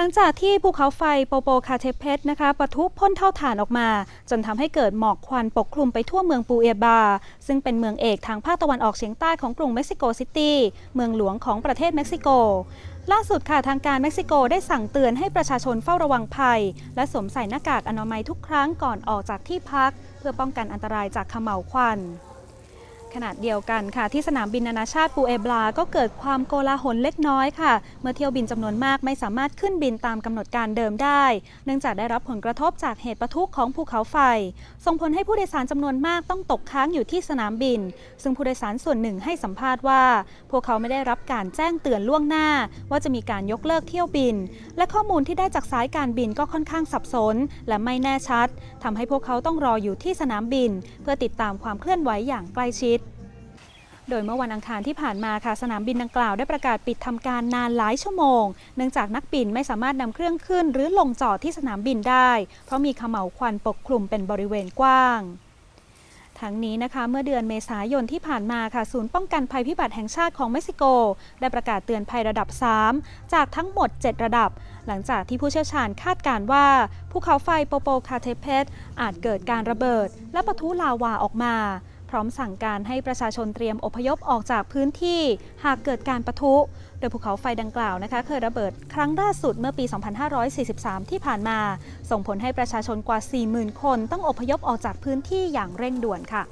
หลังจากที่ภูเขาไฟโปโปคาเทเพสนะคะปะทุพ่นเท่าฐานออกมา จนทำให้เกิดหมอกควันปกคลุมไปทั่วเมืองปูเอบา ซึ่งเป็นเมืองเอกทางภาคตะวันออกเฉียงใต้ของกรุงเม็กซิโกซิตี้เมืองหลวงของประเทศเม็กซิโก ล่าสุดค่ะทางการเม็กซิโกได้สั่งเตือนให้ประชาชนเฝ้าระวังภัย และสวมใส่หน้ากากอนามัยทุกครั้งก่อนออกจากที่พัก เพื่อป้องกันอันตรายจากขม่าวควัน ขณะเดียวกันค่ะ ที่สนามบินนานาชาติปูเอบลา ก็เกิดความโกลาหลเล็กน้อยค่ะ เมื่อเที่ยวบินจำนวนมากไม่สามารถขึ้นบินตามกำหนดการเดิมได้ เนื่องจากได้รับผลกระทบจากเหตุปะทุของภูเขาไฟ ส่งผลให้ผู้โดยสารจำนวนมากต้องตกค้างอยู่ที่สนามบิน ซึ่งผู้โดยสารส่วนหนึ่งให้สัมภาษณ์ว่า พวกเขาไม่ได้รับการแจ้งเตือนล่วงหน้า ว่าจะมีการยกเลิกเที่ยวบิน และข้อมูลที่ได้จากสายการบินก็ค่อนข้างสับสน และไม่แน่ชัดทำให้พวกเขาต้องรออยู่ที่สนามบิน เพื่อติดตามความเคลื่อนไหวอย่างใกล้ชิด โดยเมื่อวันอังคารที่ผ่านมาค่ะสนามบินดังกล่าวได้ประกาศปิดทำการนานหลายชั่วโมง เนื่องจากนักบินไม่สามารถนำเครื่องขึ้น หรือลงจอดที่สนามบินได้ เพราะมีขม่าวควันปกคลุมเป็นบริเวณกว้างทั้งนี้นะคะเมื่อเดือนเมษายนที่ผ่านมาค่ะศูนย์ป้องกันภัยพิบัติแห่งชาติของเม็กซิโก ได้ประกาศเตือนภัยระดับ 3 จากทั้งหมด 7 ระดับ หลังจากที่ผู้เชี่ยวชาญคาดการณ์ว่าภูเขาไฟโปโปคาเทเพสอาจเกิดการระเบิด และปะทุลาวาออกมา พร้อมสั่งการให้ประชาชนเตรียมอพยพออกจากพื้นที่หากเกิดการปะทุ โดยภูเขาไฟดังกล่าวนะคะ เคยระเบิดครั้งล่าสุดเมื่อปี 2543 ที่ผ่านมา ส่งผลให้ประชาชนกว่า 40,000 คน ต้องอพยพออกจากพื้นที่อย่างเร่งด่วนค่ะ